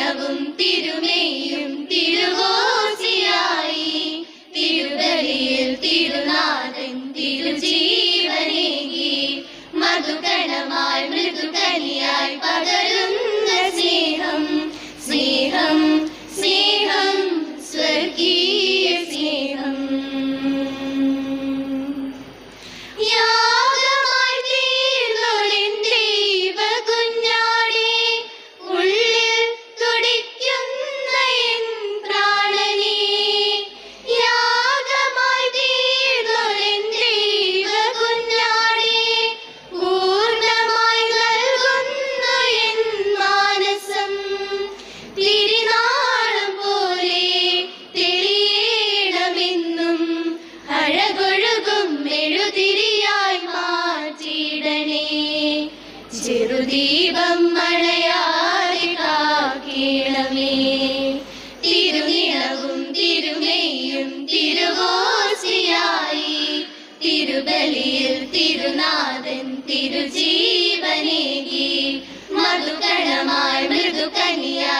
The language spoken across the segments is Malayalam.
തിരുനിണവും തിരുമേയും തിരുവോസിയായി. തിരുബലിയിൽ തിരുനാഥൻ തിരുജീവനേകി. മധുകണമായി മൃദുകനിയായി മെഴുതിരിയായി മാറ്റിയിടണേ ചെറുദീപം മഴയാതെ കാക്കണമേ. തിരുനിളവും തിരുമേയും തിരുവോസിയായി. തിരുബലിയിൽ തിരുനാഥൻ തിരുജീവനേകി. മധുകണമായി മൃദുകനിയായി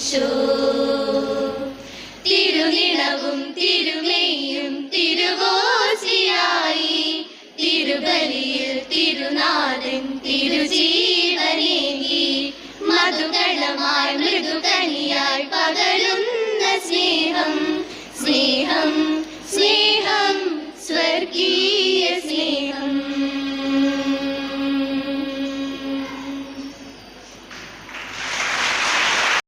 നിറയുന്നു തിരുനിളവും തിരുമേയും തിരുവോസിയായി